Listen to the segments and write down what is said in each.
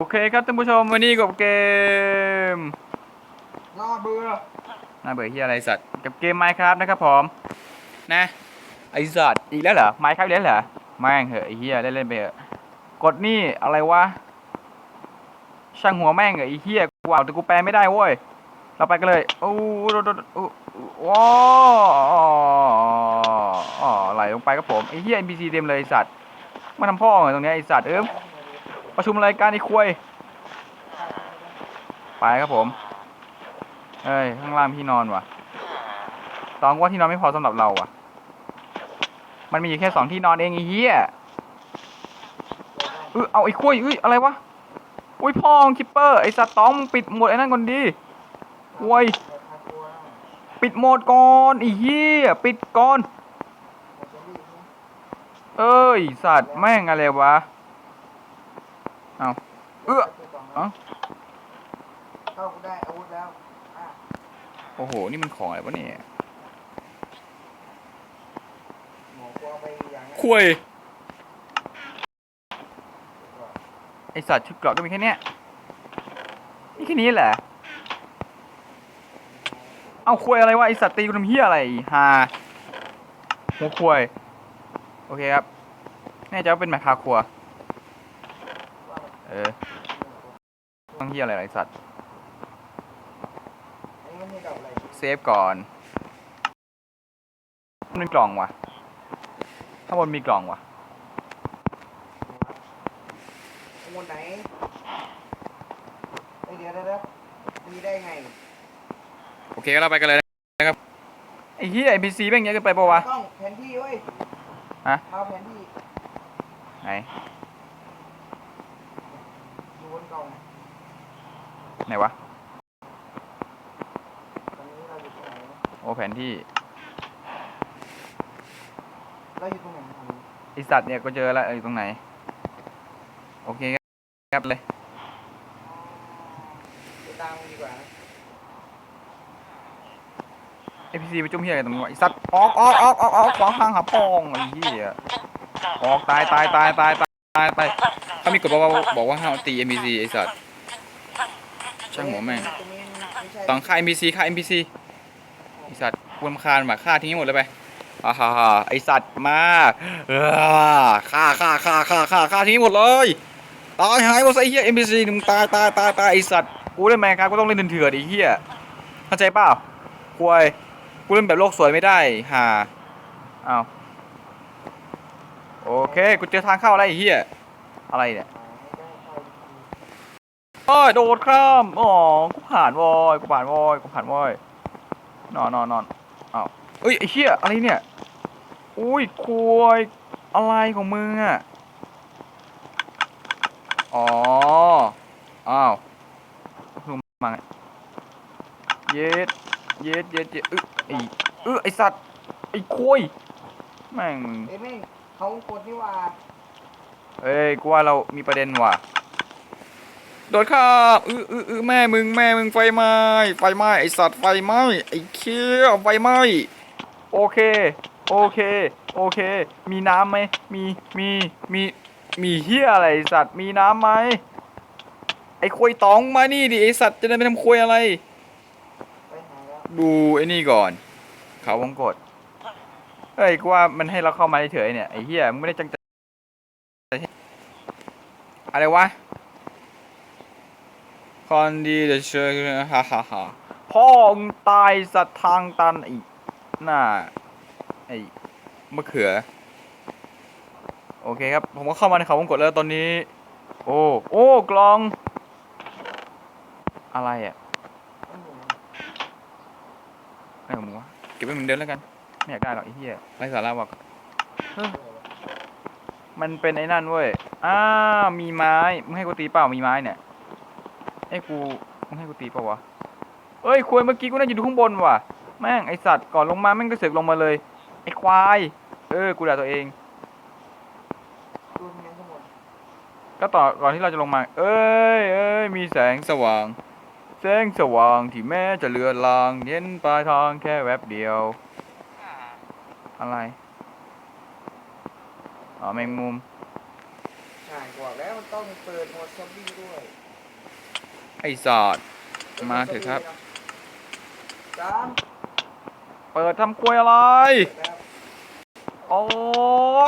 โอเคครับท่านผู้ชมวันนี้กับเกมน่าเบื่อน่าเบื่อที่อะไรสัตว์กับเกมไมค์ครับนะครับผมนะไอสัตว์อีกแล้วเหรอไมค์ครับอีกแล้วเหรอแม่งเหอะไอเฮียเล่นๆไปเหอะกดนี่อะไรวะช่างหัวแม่งเหอะไอเฮียกูเอาแต่กูแปลไม่ได้เว้ยเราไปกันเลยโอ้โดดโดดโอ้ว้าวไหลลงไปครับผมไอเฮีย NPC เต็มเลยไอ้สัตว์มาทำพ่อเหรอตรงเนี้ยไอสัตว์เอิม ประชุมรายการไอ้ควยไปครับผมเอ้ยข้างล่างพี่นอนว่ะตองว่าที่นอนไม่พอสำหรับเราว่ะ มันมีอยู่แค่สองที่นอนเองไอ้เหี้ยเออเอาไอ้คุยเอ้ยอะไรวะ อุ้ยพ่อของคิปเปอร์ไอ้สตอมปิดโหมดไอ้นั่นก่อนดีโว้ยปิดโหมดก่อนไอ้เหี้ยปิดก่อน เอ้ยสัตว์แม่งอะไรวะ เอาเออเอาเข้ากูได้อาวุธแล้วอะโอ้โห นี่มันของอะไรวะเนี่ยหมอกูเอาไปอย่างนั้นคุยไอสัตว์ชุดเกราะก็มีแค่เนี้ยมีแค่นี้แหละ เอาคุยอะไรวะไอสัตว์ตีกูทำเฮียอะไรฮาหัวคุยโอเคครับ แน่ใจว่าเป็นแมคคาครัว เออ ต้องเฮียอะไรล่ะไอสัตว์อันนี้มันมีดอกอะไรเซฟก่อนมันมีกล่องว่ะข้างบนมีกล่องว่ะข้างบนไหนไอยเดี๋ยวเดี๋ยวเดี๋ยวมีได้ไงโอเคก็เราไปกันเลยนะครับไอ้เหี้ยไอพีซีแม่งเยอะเกินไปปะวะต้องแผนที่เว้ยฮะเอาแผนที่ไหนอยู่บนกล่อง ไหนวะตอนนี้เราอยู่ตรงไหนโอ้แผนที่เราอยู่ตรงไหนตอนนี้ไอสัตว์เนี่ยก็เจอแล้วเอออยู่ตรงไหน โอเคครับเลยไปตามมันดีกว่านะไอพีซีไปจุ่มเหี้ยอะไรตรงนี้วะไอสัตว์ออกออกออกออกออกขวางทางหาปองไอ้เหี้ยออกตายตายตายตายตายตายตายเขามีกฎบอกว่าบอกว่าห้ามตี NPC ไอสัตว์ ช่างหัวแม่งตรงนี้ไม่ใช่ต้องฆ่า NPC ฆ่า NPC ไอสัตว์กวนคานมาฆ่าทิ้งให้หมดเลยไปอ่าฮ่าฮ่าไอสัตว์มากฆ่าฆ่าฆ่าฆ่าฆ่าฆ่าทิ้งให้หมดเลยตายหายหมดไอเหี้ย NPC มึงตายตายตายตายไอสัตว์กูเล่นแมนครับก็ต้องเล่นเถื่อนไอเหี้ยเข้าใจเปล่าควยกูเล่นแบบโลกสวยไม่ได้ฮ่าอ้าวโอเคกูเจอทางเข้าแล้วไอเหี้ยอะไรเนี่ย โอ้ยโดดข้ามอ๋อกูผ่านวอยกูผ่านวอยกูผ่านวอยนอนนอนนอนอ้าวเอ้ยไอเหี้ยอะไรเนี่ยอุ้ยควยอะไรของมึงอะอ๋ออ้าวมึงมาไงเย็ดเย็ดเย็ดเย็ดอึไออึไอสัตว์ไอควยแม่งมึงเอ้ยแม่งเขากดนี่ว่าเอ้ยกูว่าเรามีประเด็นว่ะ โดดข้าบอื้ออืออื้อแม่มึงแม่มึงไฟไหม้ไฟไหม้ไอสัตว์ไฟไหม้ไอเคี้ยวไฟไหม้โอเค โอเค โอเค มีน้ำไหมมีมีมีมีเฮียอะไรสัตว์มีน้ำไหมไอควยตองมานี่ดิไอสัตว์จะได้ไปทำควยอะไร ดูไอ้นี่ก่อน เขาวงกดเฮ้ยกูว่ามันให้เราเข้ามาเฉยเนี่ยไอ้เหี้ยมึงไม่ได้จังใจอะไรวะ คอนดีเดชฮ่าฮ่าฮ่าพ่อมึงตายสัตว์ทางตันไอ้หน้าไอ้มะเขือ โอเคครับ ผมก็เข้ามาในเขาวงกดแล้วตอนนี้ โอ้ โอ้กลอง อะไรอะอะไรของมึงวะเก็บไว้เหมึงเดินแล้วกัน ไม่อยากได้หรอกไอ้เหี้ยไรสาระบอกมันเป็นไอ้นั่นเว้ย อ้า มีไม้ มึงให้กูตีเปล่ามีไม้เนี่ย ไอ้กูมึงให้กูตีเปล่าวะเอ้ยควายเมื่อกี้กูน่าจะดูข้างบนว่ะ แม่งไอสัตว์ก่อนลงมาแม่งก็เสือกลงมาเลย ไอควาย เออ กูด่าตัวเอง ก็ต่อก่อนที่เราจะลงมา เอ้ยเอ้ยมีแสงสว่าง แสงสว่างที่แม้จะเลือนลาง เย็นปลายทางแค่แวบเดียว อะไร อ๋อแมงมุม ใช่ใบอกแล้วมันต้องเปิดโหมดซอมบี้ด้วย ไอ้สอด มาเถอะครับ สามเปิดทำกลวยอะไรแล้วโอ้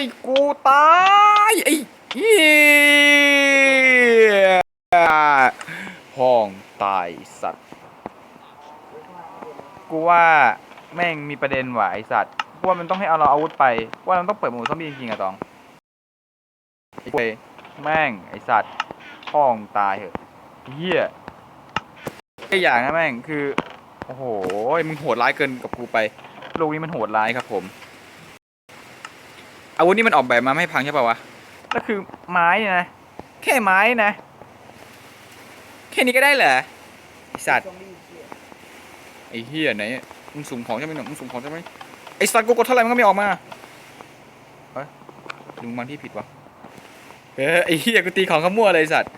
ย กูตาย ไอ้เหี้ยห้องตายสัตว์เดี๋ยวข้างล่างไม่เห็นนะกูว่าแม่งมีประเด็นว่ะไอสัตว์กูว่ามันต้องให้เอาเราอาวุธไป ว่ามันต้องเปิดโหมดซอมบี้จริงๆอะตองไอ้เว้ยแม่งไอสัตว์ห้องตายเหอะ เหี้ยไอ้อย่างนะแม่งคือ โอ้โห มึงโหดร้ายเกินกับกูไป โลกนี้มันโหดร้ายครับผม อาวุธนี่มันออกแบบมาไม่ให้พังใช่ป่าวะก็คือไม้เนี่ยนะ แค่ไม้นะ แค่นี้ก็ได้เหรอไอสัตว์ซอมบี้เหี้ยไอ้เฮียไหน มึงสุ่มของใช่ไหมเนี่ยมึงสุ่มของใช่ไหมไอ้สัตว์กูกดเท่าไหร่มันก็ไม่ออกมาเฮ้ยหรือมึงมันที่ผิดวะเออไอ้เฮียกูตีของขมั่วเลยไอ้สัตว์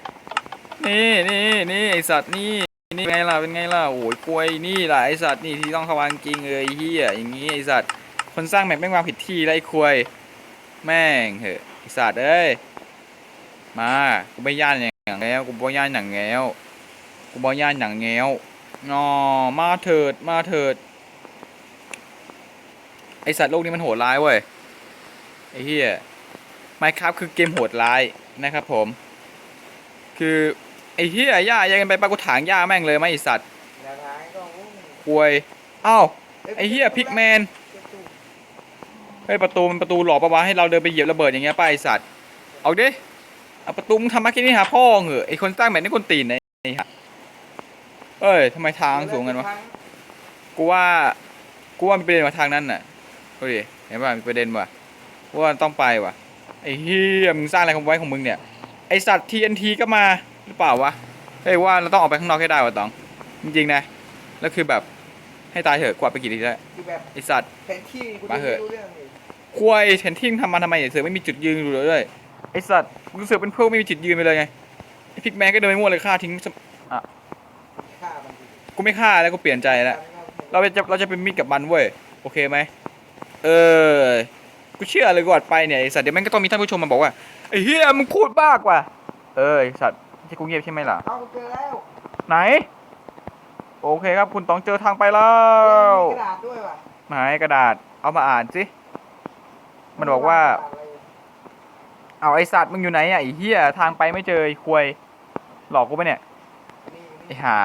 นี่นี่นี่ไอสัตว์นี่นี่ไงล่ะเป็นไงล่ะโอ้ยกล้วยนี่แหละไอสัตว์นี่ที่ต้องเขาวางจริงเลยเฮียอย่างงี้ไอสัตว์คนสร้างแมปแม่งวางผิดที่แล้วไอ้ควย แม่งเหอะไอสัตว์เอ้ยมากูไม่ย่านอย่างแล้วกูบ่ย่านอย่างแล้วกูบ่ย่านอย่างแล้วอ๋อมาเถิดมาเถิดไอสัตว์โลกนี้มันโหดร้ายเว้ยไอเฮียไมครับคือเกมโหดร้ายนะครับผม คือไอเฮียย่ายังกันไปปะกูถางย่าแม่งเลยไหมไอสัตว์แนวทางก็โอ้ควยอ้าวไอเฮียพิกแมนเก็บตู้เฮ้ยประตูมันประตูหลอกปะวะให้เราเดินไปเหยียบระเบิดอย่างเงี้ยป่ะไอสัตว์เอาดิเอาประตูมึงทำมาแค่นี้หาพ่อเหอะไอคนสร้างแบบนี้คนตีนไอฮะเอ้ยทำไมทางสูงกันวะกูว่ากูว่ามีประเด็นว่าทางนั้นน่ะดูดิเห็นป่ะมีประเด็นว่ะกูว่าต้องไปว่ะไอ้เฮียมึงสร้างอะไรของไว้ของมึงเนี่ย ไอสัตว์ TNT ก็มาหรือเปล่าวะเฮ้ยว่าเราต้องออกไปข้างนอกให้ได้ว่ะตอง จริงๆนะ แล้วคือแบบให้ตายเถอะกวาดไปกี่ทีแล้วคือแบบไอสัตว์ แผนที่กูมาดูเหไม่อะรู้เรื่องเลยควายเห็นที่มึงทำมาทำไมเนี่ยเสือไม่มีจุดยืนอยู่เลยด้วยไอสัตว์กูเสือเป็นพวกไม่มีจุดยืนไปเลยไงไอพิกแมนก็เดินไปมั่วเลยฆ่าทิ้งฆ่ามันดิกูไม่ฆ่าแล้วกูเปลี่ยนใจแล้ว เราจะเราจะเป็นมิตรกับมันเว้ยโอเคไหมเออกูเชื่อเลยกูอัดไปเนี่ยไอสัตว์เดี๋ยวแม่งก็ต้องมีท่านผู้ชมมาบอกว่าไอ้เฮียมึงพูดบ้ากว่า เออไอสัตว์ไม่ใช่กูเงียบใช่ไหมล่ะ เอาเจอแล้วไหน โอเคครับคุณต้องเจอทางไปแล้มีวกระดาษด้วยว่ะไหนกระดาษ เอามาอ่านสิ มันบอกว่า เอาไอสัตว์มึงอยู่ไหนอะไอเฮียทางไปไม่เจอไอควย หลอกกูปะเนี่ย นี่ไอนี่ห่า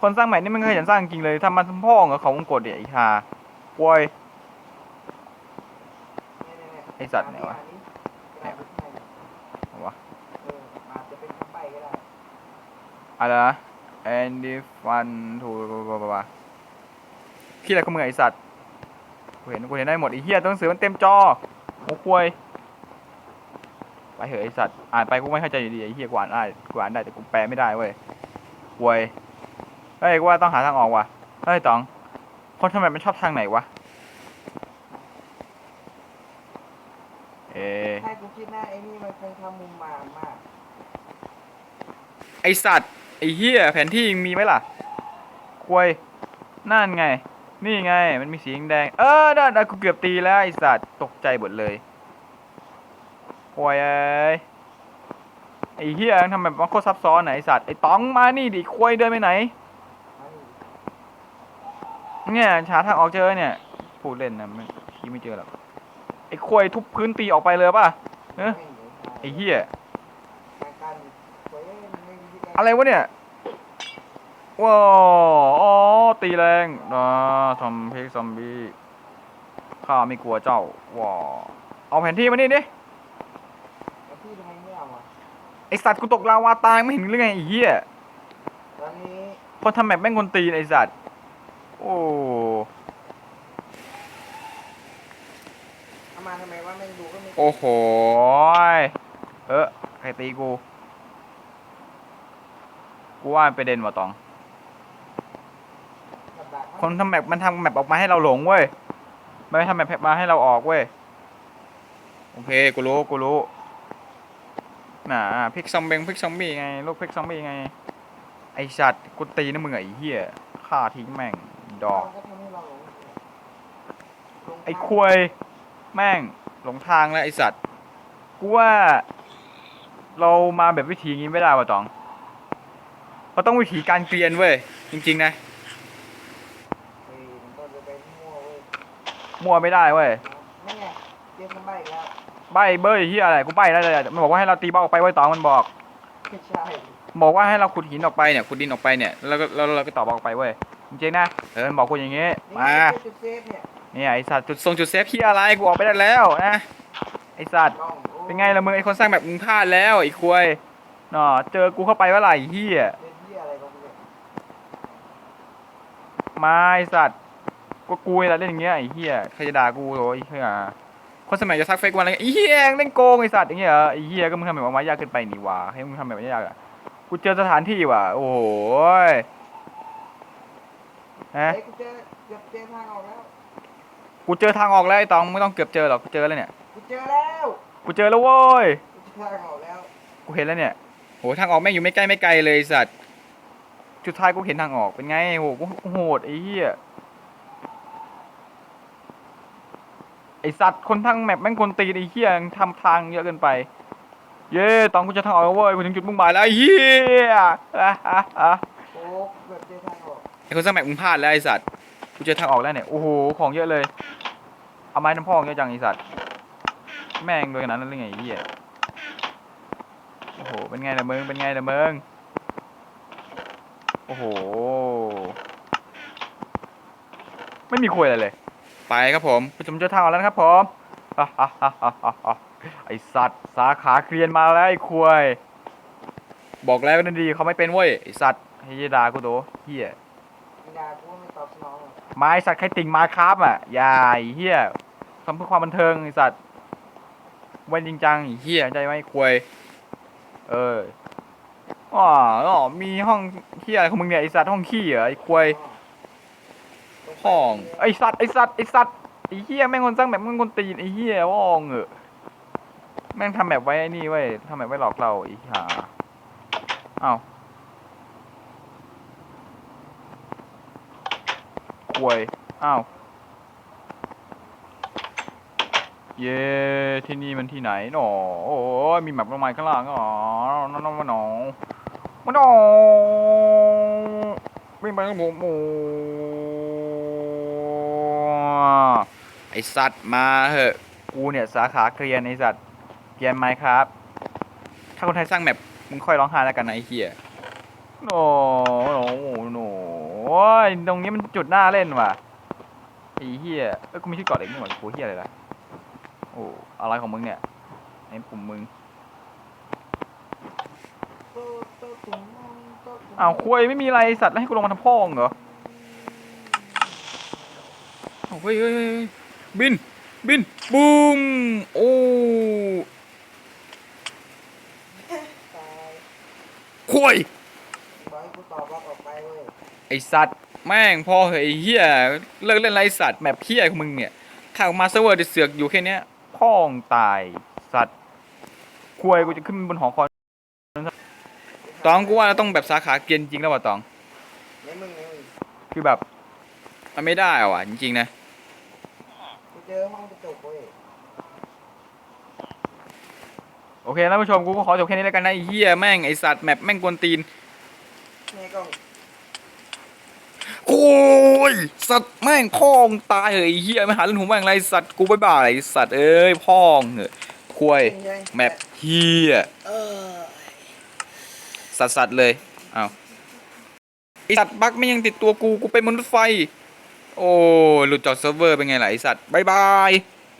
คนสร้างใหม่นี่มันเคยเห็นสร้างจริงเลยทำมันทำพ่อเหรอเขาวงกดเนี่ยไอห่าควยไอ้สัตว์ไหนวะก ระดาษข้างในเอาวะเอออาจจะเป็นคำใบ้ก็ได้อะไรนะ and if one two บลาบลาบลาคิดอะไรของมึงไอสัตว์กูเห็นกูเห็นได้หมดไอเฮียตัวหนังสือมันเต็มจอโอ้ควยไปเหอะไอสัตว์อ่านไปกูไม่เข้าใจอยู่ดีไอเฮียกูอ่านได้กูอ่านได้แต่กูแปลไม่ได้เว้ยควยเฮ้ยกูว่าต้องหาทางออกว่ะเฮ้ยต๋อง คนทำไมมันชอบทางไหนวะเอะถ้า กูคิดหนะไอ้นี่มันคงทำมุมมามากไอสัตว์ ไอเฮียแผนที่มีไหมล่ะ ควย นั่นไง นี่ไง มันมีสีแดง เออได้ได้กูเกือบตีแล้วไอสัตว์ ตกใจหมดเลย ควยเอ้ยไอเฮียทำแบบว่าโคตรซับซ้อนไหนไอสัตว์ ไอตองมานี่ดิ ควยเดินไปไหน เนี่ยหาทางออกเจอเนี่ย พูดเล่นนะไม่พี่ไม่เจอหรอก อ้ควยทุบพื้นตีออกไปเลยป่ะเออไม่เหลือไอ้เหี้ยการกันเว้ยมันไม่มีวิธีการอะไรวะเนี่ยว้าวอ๋อตีแรงนะซอมเพกซอมบี้ข้าไม่กลัวเจ้าว้าวเอาแผนที่มานี่ดิแล้วพี่ทำไมไม่เอาอะไอสัตว์กูตกลาวาตายไม่เห็นหรือไงไอ้เหี้ยตอนนี้คนทำแบบแม่งคนตีนไอสัตว์โอ้ เอา มาทำไมว่าแม่งดูก็ไม่โอ้โหยเออใครตีกู กูว่ามันประเด็นว่ะตองกับดักคนทำแมปมันทำแมปออกมาให้เราหลงเว้ยไม่ได้ทำแมปมาให้เราออกเว้ย โอเค กูรู้ กูรู้ น่ะพิกซอมเบงพิกซอมบี้ไง ลูกพิกซอมบี้ไง ไอสัตว์กูตีนะมึงอะไอ้เหี้ยฆ่าทิ้งแม่ง ดอก ก็ทำให้เราหลงหลงไอ้ควย แม่งหลงทางแล้วไอสัตว์กูว่า เรามาแบบวิธีงี้ไม่ได้ว่ะตองเราต้องวิธีการเกรียนเว้ยจริง ๆ นะเฮ้ยมันก็จะไปมั่วเว้ยมั่วไม่ได้เว้ยนี่ไงเบอีกแล้วใบเบยที่อะไรกูใบได้เลยมันบอกว่าให้เราตีบล็อกออกไปไว้ยตองมันบอก ไม่ใช่บอกว่าให้เราขุดหินออกไปเนี่ยขุดดินออกไปเนี่ยแล้วก็แล้วเราก็ต่อบออกไปเว้ยจริงๆนะเออมันบอกกูอย่างงี้นี่มา เซฟเนี่ย เนี่ยไอสัตว์จุดทรงจุดเซฟที่อะไรกูออกไปได้แล้วนะไอสัตว์เป็นไงละมึงไอคนสร้างแบบมึงพลาดแล้วไอควยเนาะเจอกูเข้าไปว่าไรเฮียเป็นที่อะไองมึงเฮียมาไอสัตว์ก็กูนี่แหละเล่นอย่างเงี้ยไอเฮียใครจะด่ากูโอ้ยเฮียคนสมัยจะทักเฟกวันอะไรไอเฮียเล่นโกงไอสัตว์อย่างเงี้ยไอเฮียก็มึงทำแบบว่ามายากเกินไปนี่ว่าให้มึงทำแบบว่ายากอะกูเจอสถานที่ว่ะ โอ้โหยฮะกูเจอเจอทางออกแล้ว กูเจอทางออกแล้วไอ้ตองไม่ต้องเกือบเจอหรอกกูเจอแล้วเนี่ย กูเจอแล้วกูเจอแล้วโว้ย กูเจอทางออกแล้วกูเห็นแล้วเนี่ยโหทางออกแม่งอยู่ไม่ใกล้ไม่ไกลเลยไอ้สัตว์สุดท้ายกูเห็นทางออกเป็นไงโหกูกูโหดไอ้เหี้ยไอสัตว์คนทางแมปแม่งคนตีนไอ้เหี้ยทำทางเยอะเกินไป เย้ตองกูจะทางออกแล้วเว้ยกูถึงจุดมุ่งหมายแล้วไอ้เหี้ยอะอะอะโอ้เกือบเจอทางออกไอ้คนสร้างแมปมึงพลาดแล้วไอ้สัตว์ กูเจอทางออกแล้วเนี่ยโอ้โหของเยอะเลย เอาไม้น้ำพองเยอะจังไอ้สัตว์ แม่งโดยขนาดนั้นเลยไงไอ้เหี้ยโอ้โห เป็นไงล่ะมึง เป็นไงล่ะมึง โอ้โห ไม่มีคุยอะไรเลย ไปครับผมผู้ชมเจ้าทางออกแล้วนะครับผมอะอะอะอะอะอะไอสัตว์สาขาเกรียนมาแล้วไอ้คุยบอกแล้วนั่นดีเขาไม่เป็นเว้ยไอสัตว์ให้ยดากูโดเฮียไม่ได้กูไม่ตอบสนองหรอก ไม้สัตว์ใครติ่งมาครับอะอย่าไอ้เฮียทำเพื่อความบันเทิงไอสัตว์เว้นจริงจังไอ้เฮียใจไหมคุยเอออ๋ออ๋อมีห้องเฮียอะไรของมึงเนี่ยไอสัตว์ห้องขี้เหรอไอคุยห้องไอสัตว์ไอสัตว์ไอสัตว์ไอเฮียแม่งคนสร้างแบบแม่งคนตีนไอเฮียว่องเออแม่งทำแบบไว้ไอ้นี่ไว้ทำแบบไว้หลอกเราไอห่าเอ้า วย อ้าว เย้ที่นี่มันที่ไหนหนอ โอ้ยมีแบบลงมาข้างล่างอ๋อน้องน้องมาหนอมาหนอวิ่งไปกับผมโอ้ไอสัตว์มาเหอะ กูเนี่ยสาขาเกรียนไอสัตว์เกรียนไหมครับ ถ้าคนไทยสร้างแมปมึงค่อยร้องไห้แล้วกันนะไอเฮียโนโนโน อ้ยตรงนี้มันจุดหน้าเล่นว่ะไอเฮียเอ้ยกูมีชื่อเกาะเด็กนี่หว่ากูเฮียอะไรล่ะโอ้อะไรของมึงเนี่ยไอ้ปุ่มมึงโต๊ะโต๊ะตุ้งโต๊ะตุ้งอ้าวคุยไม่มีอะไรไอ้สัตว์แล้วให้กูลงมาทำพ่องเหรออ้าวเฮ้ยเฮ้ยเฮ้ยเฮ้ยบิน บิน บูม โอ้ตายคุยบอกให้กูตอบบล็อกออก ไปเว้ยไอสัตว์แม่งพอเหอะไอเหี้ยเลิกเล่นไรสัตว์แมปเหี้ยของมึงเนี่ยถ้าออกมาเซิร์ฟเวอร์จะเสือกอยู่แค่เนี้ยพ่องตายสัตว์คุยกูจะขึ้นบนหอคอยตองกูว่าเราต้องแบบสาขาเกียนจริงแล้วว่ะตองในมึงในมึงคือแบบมันไม่ได้อะว่ะจริงๆนะกูเจอห้องกระจกเว้ยโอเคท่านผู้ชมกูก็ขอจบแค่นี้แล้วกันนะไอเหี้ยแม่งไอสัตว์แมปแม่งกวนตีน ในกล้อง โอ้ย สัตว์แม่งพ่องตายเหอะไอเหี้ยไม่หาเรื่องหูแม่งไรสัตว์กูบ๊ายบายไอ้สัตว์เอ้ยพ่องเหอะคุยเป็นไงแมปเหี้ยเออสัตว์สัตว์เลยอ้าวไอสัตว์บั๊กไม่ยังติดตัวกูกูเป็นมนุษย์ไฟ โอ้หลุดจากเซิร์ฟเวอร์เป็นไงล่ะไอสัตว์บายบาย